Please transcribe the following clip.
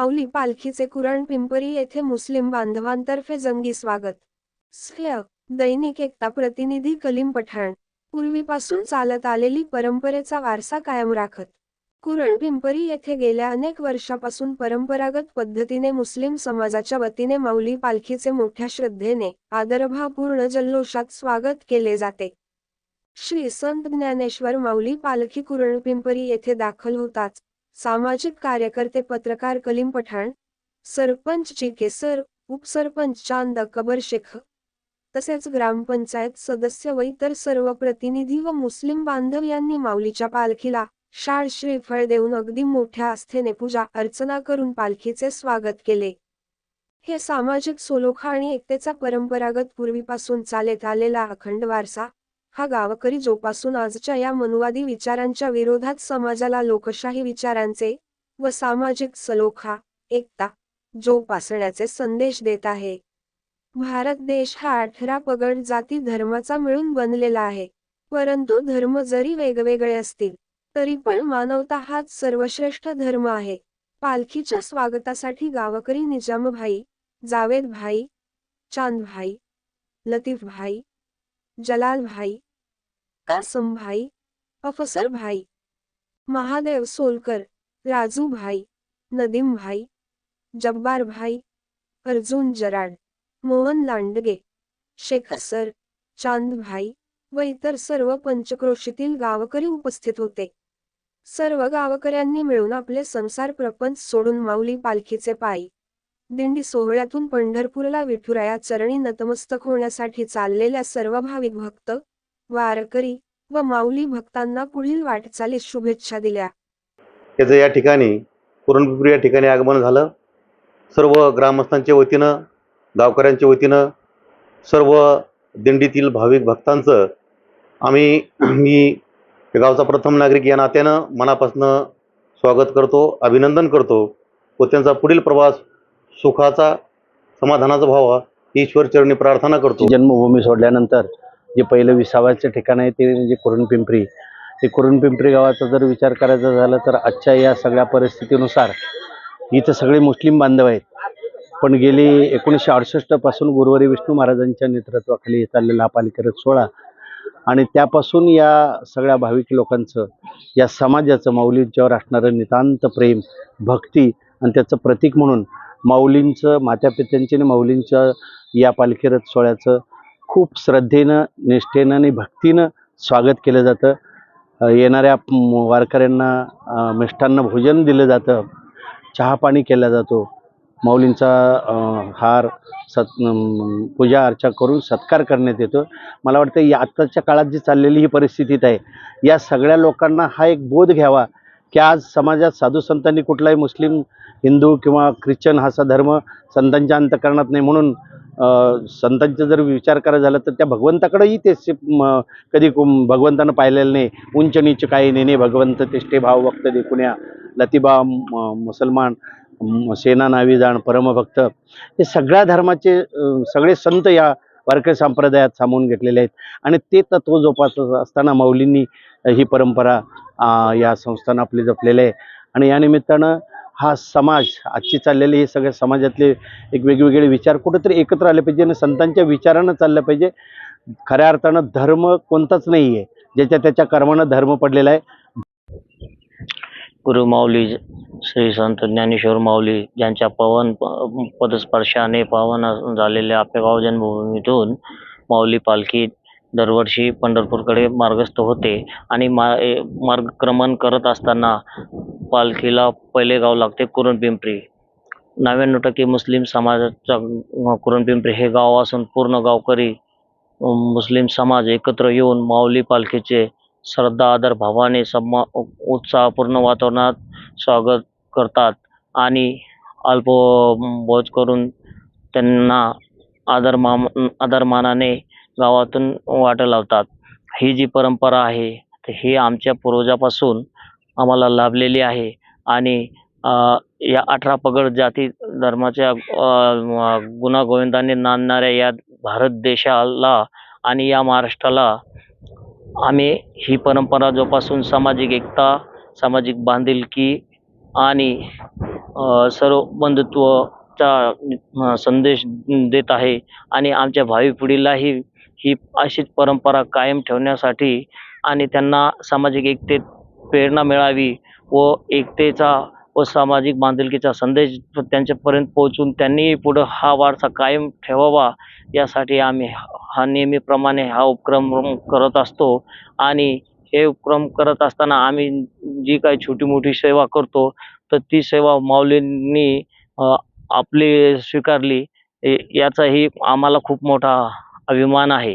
माऊली पालखीचे कुरण पिंपरी येथे मुस्लिम बांधवांतर्फे जंगी स्वागत. दैनिक एकता प्रतिनिधी कलीम पठाण. पूर्वीपासून चालत आलेली परंपरेचा वारसा कायम राखत. कुरण पिंपरी येथे गेल्या अनेक वर्षापासून परंपरागत पद्धतीने मुस्लिम समाजाच्या वतीने माऊली पालखीचे मोठ्या श्रद्धेने आदरभावपूर्ण जल्लोषात स्वागत केले जाते. श्री संत ज्ञानेश्वर माऊली पालखी कुरण पिंपरी येथे दाखल होताच सामाजिक कार्यकर्ते पत्रकार कलीम पठाण सरपंच चिकेसर उपसरपंच चांद अकबर शेख तसेच ग्रामपंचायत सदस्य व इतर सर्व प्रतिनिधी व मुस्लिम बांधव यांनी माऊलीच्या पालखीला शाळ श्रीफळ देऊन अगदी मोठ्या आस्थेने पूजा अर्चना करून पालखीचे स्वागत केले. हे सामाजिक सोलोखा आणि एकतेचा परंपरागत पूर्वीपासून चालत आलेला अखंड वारसा हा गावकरी जोपासून आजच्या या मनुवादी विचारांच्या विरोधात समाजाला लोकशाही विचारांचे व सामाजिक सलोखा एकता जोपासण्याचे संदेश देत आहे. भारत देश हा अठरा पगड जाती धर्माचा मिळून बनलेला आहे. परंतु धर्म जरी वेगवेगळे असतील तरी पण मानवता हाच सर्वश्रेष्ठ धर्म आहे. पालखीच्या स्वागतासाठी गावकरी निजामभाई जावेद भाई चांद भाई लतीफ भाई जलाल भाई कासम भाई अफसर भाई महादेव सोलकर राजू भाई नदीम भाई जब्बार भाई अर्जुन जराड मोहन लांडगे शेखर सर चांद भाई व इतर सर्व पंचक्रोशीतील गावकरी उपस्थित होते. सर्व गावकऱ्यांनी मिळून आपले संसार प्रपंच सोडून माऊली पालखीचे पायी दिंडी सोहळ्यातून पंढरपूरला विठुराया चरणी नतमस्तक होण्यासाठी चाललेल्या सर्व भाविक भक्त वारकरी व माऊली भक्तांना पुढील वाटचालीस शुभेच्छा दिल्या. त्याचं या ठिकाणी पुरणपिंपरी या ठिकाणी आगमन झालं. सर्व ग्रामस्थांच्या वतीनं गावकऱ्यांच्या वतीनं सर्व दिंडीतील भाविक भक्तांचं आम्ही मी गावचा प्रथम नागरिक या नात्यानं मनापासनं स्वागत करतो अभिनंदन करतो व त्यांचा पुढील प्रवास सुखाचा समाधानाचा व्हावा ईश्वर ईश्वरचरणी प्रार्थना करतो. जन्मभूमी सोडल्यानंतर जे पहिलं विसावाचं ठिकाण आहे ते म्हणजे कुरणपिंपरी ते कुरणपिंपरी गावाचा जर विचार करायचा झाला तर आजच्या या सगळ्या परिस्थितीनुसार इथं सगळे मुस्लिम बांधव आहेत. पण गेली एकोणीसशे अडुसष्टपासून गुरुवारी विष्णू महाराजांच्या नेतृत्वाखाली चाललेला हा पालिकेरथ सोहळा आणि त्यापासून या सगळ्या भाविक लोकांचं या समाजाचं माऊलींच्यावर असणारं नितांत प्रेम भक्ती आणि त्याचं प्रतीक म्हणून माऊलींचं मात्यापित्यांचे आणि माऊलींच्या या पालखी रथ सोहळ्याचं खूप श्रद्धेनं निष्ठेनं आणि भक्तीनं स्वागत केलं जातं. येणाऱ्या वारकऱ्यांना अ, भोजन दिलं जातं. चहापाणी केला जातो. माऊलींचा हार सत पूजा अर्चा करून सत्कार करण्यात येतो. मला वाटतं या आत्ताच्या काळात जी चाललेली ही परिस्थितीत आहे या सगळ्या लोकांना हा एक बोध घ्यावा. की आज समाजात साधू संतांनी कुठलाही मुस्लिम हिंदू किंवा ख्रिश्चन हा असा धर्म संतांच्या अंतकरणात नाही. म्हणून संतांचा जर विचार करायला झाला तर त्या भगवंताकडेही ते कधी भगवंतानं पाहिलेलं नाही. उंच नीच काही नेणे भगवंत तिष्ठे भाव भक्त देखुण्या लतिबा म- मुसलमान सेना नावी जाण परमभक्त. हे सगळ्या धर्माचे सगळे संत या वारकरी संप्रदायात सामावून घेतलेले आहेत. आणि ते तत्व जोपासत असताना माऊलींनी ही परंपरा या संस्थानं आपली जपलेली आहे. आणि या निमित्तानं हा समाज आजची चाललेली हे सगळ्या समाजातले एक वेगवेगळे विचार कुठेतरी एकत्र आले पाहिजे आणि संतांच्या विचारानं चाललं पाहिजे. खऱ्या अर्थानं धर्म कोणताच नाही आहे ज्याच्या त्याच्या कर्मानं धर्म पडलेला आहे. गुरु माऊली श्री संत ज्ञानेश्वर माऊली यांच्या पवन पदस्पर्शाने पावन झालेल्या गाव जन्मभूमीतून माऊली पालखी दरवर्षी पंढरपूरकडे मार्गस्थ होते. आणि मा ए- मार्गक्रमण करत असताना पालखीला पहिले गाव लागते कुरणपिंपरी. नव्याण्णव टक्के मुस्लिम समाजाचा कुरणपिंपरी हे गाव असून पूर्ण गावकरी मुस्लिम समाज एकत्र येऊन माऊली पालखीचे श्रद्धा आदर भावाने सम्मा उत्साहपूर्ण वातावरणात स्वागत करतात. आणि अल्पभोज करून त्यांना आदर माम आदरमानाने गावातून वाटं लावतात. ही जी परंपरा आहे तर ही आमच्या पूर्वजापासून आम्हाला लाभलेली आहे. आणि या अठरा पगड जाती धर्माच्या गुणागोविंदाने नांदणाऱ्या या भारत देशाला आणि या महाराष्ट्राला आम्ही ही परंपरा जोपासून सामाजिक एकता सामाजिक बांधिलकी आणि सर्व बंधुत्वचा संदेश देत आहे. आणि आमच्या भावी पिढीलाही ही अशीच परंपरा कायम ठेवण्यासाठी आणि त्यांना सामाजिक एकतेत प्रेरणा मिळावी व एकतेचा व सामाजिक बांधिलकीचा संदेश त्यांच्यापर्यंत पोहोचून त्यांनी पुढं हा वारसा कायम ठेवावा यासाठी आम्ही हा नेहमीप्रमाणे हा उपक्रम करत असतो. आणि हे उपक्रम करत असताना आम्ही जी काही छोटी मोठी सेवा करतो तर ती सेवा माऊलींनी आपली स्वीकारली. ए- याचाही आम्हाला खूप मोठा अभिमान आहे.